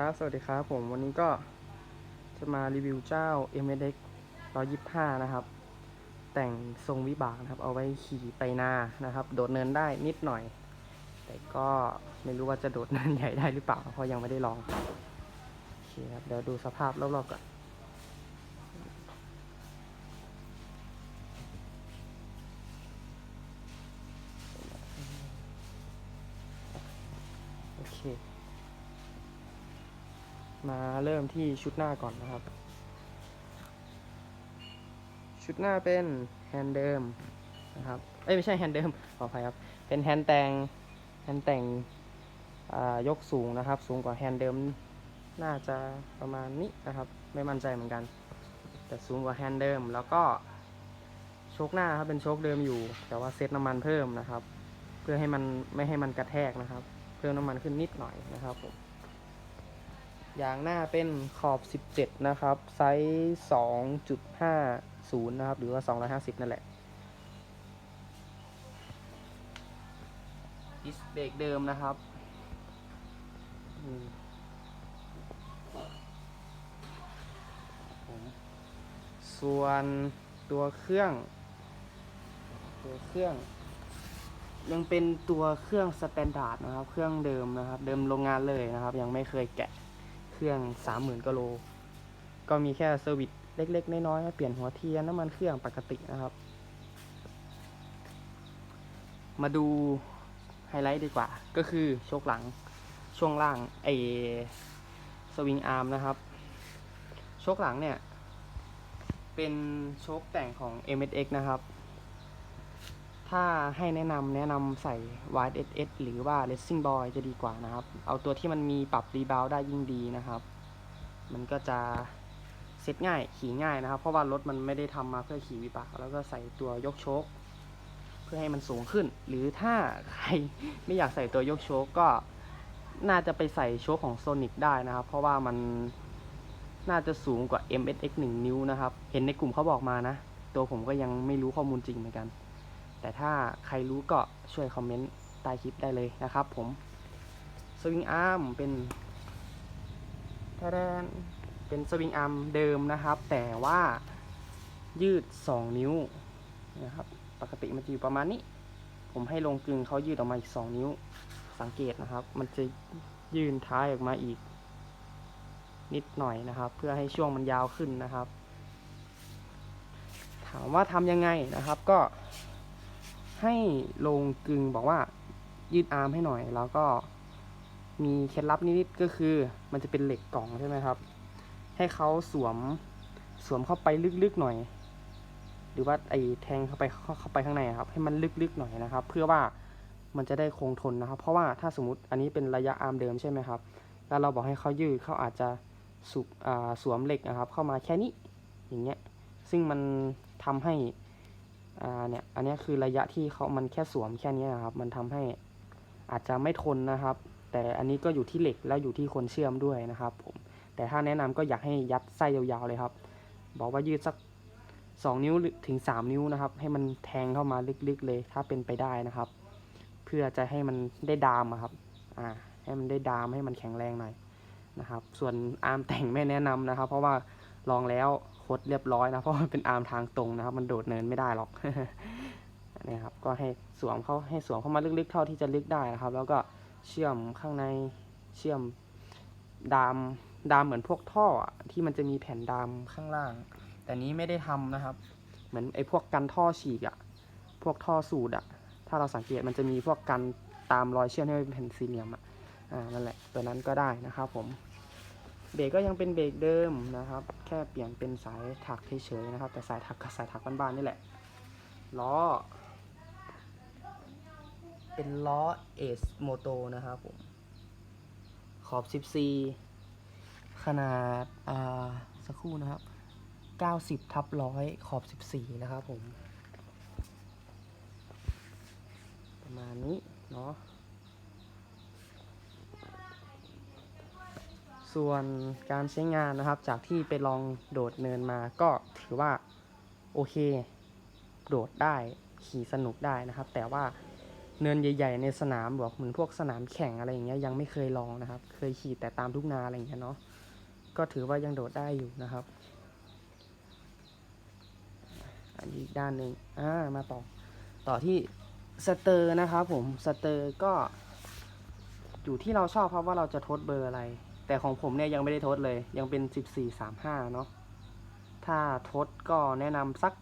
ครับ สวัสดีครับ ผมวันนี้ก็จะมารีวิวเจ้า m s x 125 นะครับ แต่งทรงวิบากนะครับ เอาไว้ขี่ไปนานะครับ โดดเนินได้นิดหน่อย แต่ก็ไม่รู้ว่าจะโดดเนินใหญ่ได้หรือเปล่า เพราะยังไม่ได้ลอง โอเคครับ เดี๋ยวดูสภาพรอบๆก่อนโอเค มาเริ่มที่ชุดหน้าก่อนนะครับ ชุดหน้าเป็นแฮนด์เดิมนะครับ เอ้ยไม่ใช่แฮนด์เดิม ขออภัยครับ เป็นแฮนด์แต่งแฮนด์แต่งยกสูงนะครับ สูงกว่าแฮนด์เดิม น่าจะประมาณนี้นะครับ ไม่มั่นใจเหมือนกัน แต่สูงกว่าแฮนด์เดิม แล้วก็โชคหน้าครับเป็นโชคเดิมอยู่ แต่ว่าเซตน้ำมันเพิ่มนะครับ เพื่อให้มันไม่ให้มันกระแทกนะครับ เพิ่มน้ำมันขึ้นนิดหน่อยนะครับผม อย่างหน้าเป็นขอบ 17 นะครับ ไซส์ 2.50 นะครับ หรือว่า 250 นั่นแหละดิสเบรกเดิมนะครับส่วนตัวเครื่อง ตัวเครื่อง ยังเป็นตัวเครื่องสแตนดาร์ดนะครับ เครื่องเดิมนะครับ เดิมโรงงานเลยนะครับ ยังไม่เคยแกะ เครื่อง 30,000กิโล ก็มีแค่เซอร์วิสเล็ก ๆ น้อยๆเปลี่ยนหัวเทียนน้ำมันเครื่องปกตินะครับ มาดูไฮไลท์ดีกว่า ก็คือโชคหลังช่วงล่างไอสวิงอาร์มนะครับ โชคหลังเนี่ย เป็นโชคแต่งของ MSX นะครับ ถ้าให้แนะนำแนะนำใส่ YSS หรือว่า Racing Boy จะดีกว่านะครับ เอาตัวที่มันมีปรับรีบาวได้ยิ่งดีนะครับ มันก็จะเซ็ตง่ายขี่ง่ายนะครับ เพราะว่ารถมันไม่ได้ทำมาเพื่อขี่วิบาก แล้วก็ใส่ตัวยกโชคเพื่อให้มันสูงขึ้น หรือถ้าใครไม่อยากใส่ตัวยกโชคก็น่าจะไปใส่โชคของ Sonic ได้นะครับ เพราะว่ามันน่าจะสูงกว่า MSX 1 นิ้วนะครับ เห็นในกลุ่มเขาบอกมานะ ตัวผมก็ยังไม่รู้ข้อมูลจริงเหมือนกัน แต่ถ้าใครรู้ก็ช่วยคอมเมนต์ใต้คลิปได้เลยนะครับผม สวิงอาร์มเป็นทะแดนเป็นสวิงอาร์มเดิมนะครับ แต่ว่ายืด 2 นิ้วนะครับ ปกติมันจะอยู่ประมาณนี้ ผมให้ลงกึงเขายืดออกมาอีก 2 นิ้ว สังเกตนะครับ มันจะยืนท้ายออกมาอีก นิดหน่อยนะครับ เพื่อให้ช่วงมันยาวขึ้นนะครับ ถามว่าทำยังไงนะครับ ก็ ให้ลงกึงบอกว่ายืดอาร์มให้หน่อย แล้วก็มีเคล็ดลับนิดๆก็คือ มันจะเป็นเหล็กกล่องใช่ไหมครับ ให้เขาสวมสวมเข้าไปลึกๆหน่อย หรือว่าไอ้แทงเข้าไปเข้าเข้าไปข้างในครับ ให้มันลึกๆหน่อยนะครับ เพื่อว่ามันจะได้คงทนนะครับ เพราะว่าถ้าสมมติอันนี้เป็นระยะอาร์มเดิมใช่ไหมครับ แล้วเราบอกให้เขายืดเขาอาจจะสุอ่าสวมเหล็กนะครับ เข้ามาแค่นี้อย่างเงี้ยซึ่งมันทำให้ อ่าเนี่ยอันนี้คือระยะที่เขามันแค่สวมแค่นี้นะครับ มันทำให้อาจจะไม่ทนนะครับ แต่อันนี้ก็อยู่ที่เหล็กแล้วอยู่ที่คนเชื่อมด้วยนะครับผมแต่ถ้าแนะนำก็อยากให้ยัดไส้ยาวๆเลยครับ บอกว่ายืดสัก 2 นิ้วหรือถึง 3 นิ้วนะครับ ให้มันแทงเข้ามาลึกๆเลย ถ้าเป็นไปได้นะครับ เพื่อจะให้มันได้ดามครับอ่าให้มันได้ดามให้มันแข็งแรงหน่อยนะครับ ส่วนอาร์มแต่งไม่แนะนำนะครับ เพราะว่า ลองแล้วคดเรียบร้อยนะเพราะมันเป็นอาร์มทางตรงนะครับ มันโดดเนินไม่ได้หรอกนี่ครับก็ให้สวมเข้าให้สวมเข้ามาลึกๆ เท่าที่จะลึกได้นะครับ แล้วก็เชื่อมข้างในเชื่อมดามดามเหมือนพวกท่อที่มันจะมีแผ่นดามข้างล่าง แต่นี้ไม่ได้ทำนะครับ เหมือนไอ้พวกกันท่อฉีกอะพวกท่อสูดอะถ้าเราสังเกตมันจะมีพวกกันตามรอยเชื่อมให้เป็นแผ่นสี่เหลี่ยมอะอ่านั่นแหละตัวนั้นก็ได้นะครับผม เบรกก็ยังเป็นเบรกเดิมนะครับ แค่เปลี่ยนเป็นสายถักเฉยๆนะครับ แต่สายถักกับสายถักบ้านๆนี่แหละ ล้อ เป็นล้อเอสโมโตนะครับผม ขอบ 14 ขนาด อ่า สักครู่นะครับ 90ทับร้อยขอบ 14 นะครับผม ประมาณนี้เนาะ ส่วนการใช้งานนะครับจากที่ไปลองโดดเนินมาก็ถือว่าโอเค โดดได้ขี่สนุกได้นะครับ แต่ว่าเนินใหญ่ ๆ ในสนามบอกเหมือนพวกสนามแข่งอะไรอย่างเงี้ยยังไม่เคยลองนะครับ เคยขี่แต่ตามทุ่งนาอะไรอย่างเงี้ยเนาะก็ถือว่ายังโดดได้อยู่นะครับ อันนี้อีกด้านหนึ่งอ่ามาต่อต่อที่สเตอร์นะครับผมสเตอร์ก็อยู่ที่เราชอบครับว่าเราจะทดเบอร์อะไร แต่ของผมเนี่ยยังไม่ได้ทดเลย ยังเป็น 1435 เนาะถ้าทดก็แนะนำสัก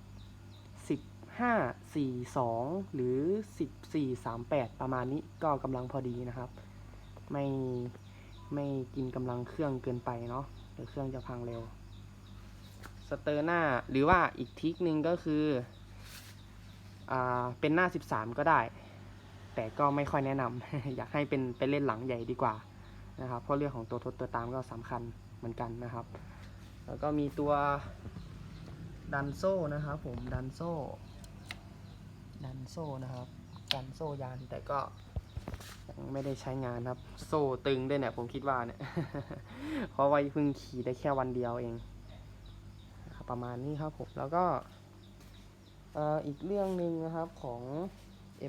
1542 หรือ 1438 ประมาณนี้ก็กำลังพอดีนะครับ ไม่ไม่กินกำลังเครื่องเกินไปเนาะเดี๋ยวเครื่องจะพังเร็ว สเตอร์หน้าหรือว่าอีกทิกหนึ่งก็คืออ่าเป็นหน้า 13 ก็ได้ แต่ก็ไม่ค่อยแนะนำ อยากให้เป็นไปเล่นหลังใหญ่ดีกว่า นะครับเพราะเรื่องของตัวทดตัวตามก็สำคัญเหมือนกันนะครับ แล้วก็มีตัวดันโซ่นะครับผมดันโซ่ดันโซ่นะครับดันโซ่ยานแต่ก็ยังไม่ได้ใช้งานครับ โซ่ตึงด้วยเนี่ยผมคิดว่าเนี่ยเพราะว่าเพิ่งขี่ได้แค่วันเดียวเองประมาณนี้ครับผมแล้วก็อีกเรื่องหนึ่งนะครับของ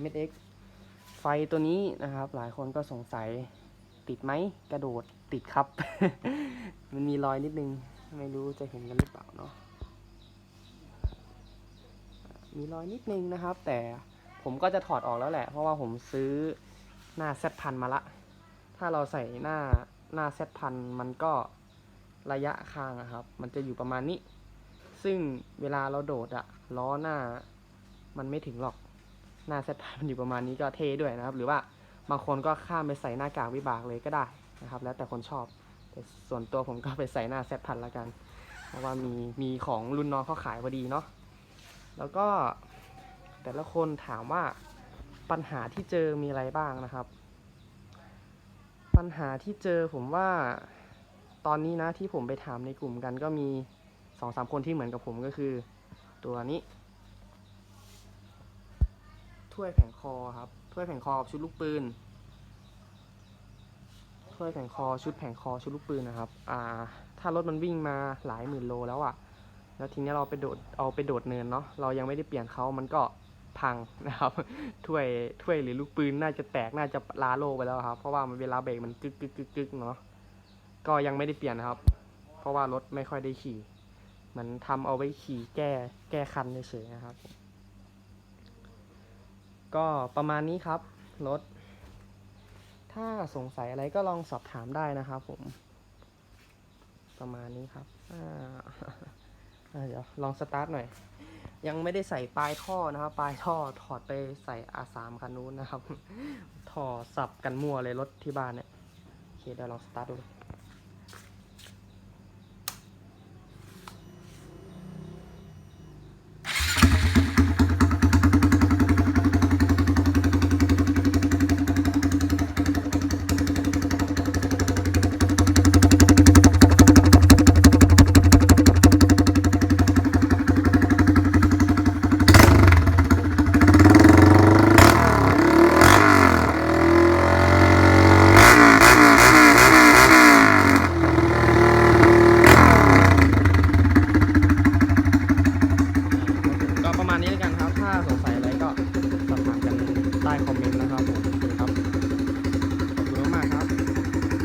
MSX ไฟตัวนี้นะครับ หลายคนก็สงสัย ติดไหมกระโดดติดครับ มันมีรอยนิดนึง ไม่รู้จะเห็นกันหรือเปล่าเนาะมีรอยนิดนึงนะครับ แต่ผมก็จะถอดออกแล้วแหละ เพราะว่าผมซื้อหน้าเซตพันมาละ ถ้าเราใส่หน้าหน้าเซตพันมันก็ระยะคางอะครับ มันจะอยู่ประมาณนี้ ซึ่งเวลาเราโดดอะล้อหน้ามันไม่ถึงหรอกหน้าเซตพันมันอยู่ประมาณนี้ก็เท่ด้วยนะครับ หรือว่า บางคนก็ข้ามไปใส่หน้ากากวิบากเลยก็ได้นะครับ แล้วแต่คนชอบแต่ส่วนตัวผมก็ไปใส่หน้าเซตพันละกัน เพราะว่ามีมีของรุ่นน้องเขาขายพอดีเนาะแล้วก็แต่ละคนถามว่าปัญหาที่เจอมีอะไรบ้างนะครับ ปัญหาที่เจอผมว่าตอนนี้นะที่ผมไปถามในกลุ่มกันก็มีสองสามคนที่เหมือนกับผมก็คือ ตัวนี้ ถ้วยแผงคอครับ ถ้วยแผงคอกับชุดลูกปืนถ้วยแผงคอชุดแผงคอชุดลูกปืนนะครับ อ่า ถ้ารถมันวิ่งมาหลายหมื่นโลแล้วอะ่ะ แล้วทีนี้เราไปโดดเอาไปโดดเนินเนาะ เรายังไม่ได้เปลี่ยนเขามันก็พังนะครับ ถ้วยถ้วยหรือลูกปืนน่าจะแตกน่าจะลาโลไปแล้วครับ เพราะว่ามันเวลาเบรกมันกึกกึกกึกกึกเนาะ ก็ยังไม่ได้เปลี่ยนนะครับ เพราะว่ารถไม่ค่อยได้ขี่มือนทำเอาไว้ขี่แก้แก้คันเฉยๆนะครับ ก็ประมาณนี้ครับรถ ถ้าสงสัยอะไรก็ลองสอบถามได้นะครับผม ประมาณนี้ครับเดี๋ยวลองสตาร์ทหน่อย ยังไม่ได้ใส่ปลายท่อนะครับ ปลายท่อถอดไปใส่อาสามคันนู้นนะครับ ท่อสับกันมั่วเลยรถที่บ้านเนี่ย โอเคเดี๋ยวลองสตาร์ทดู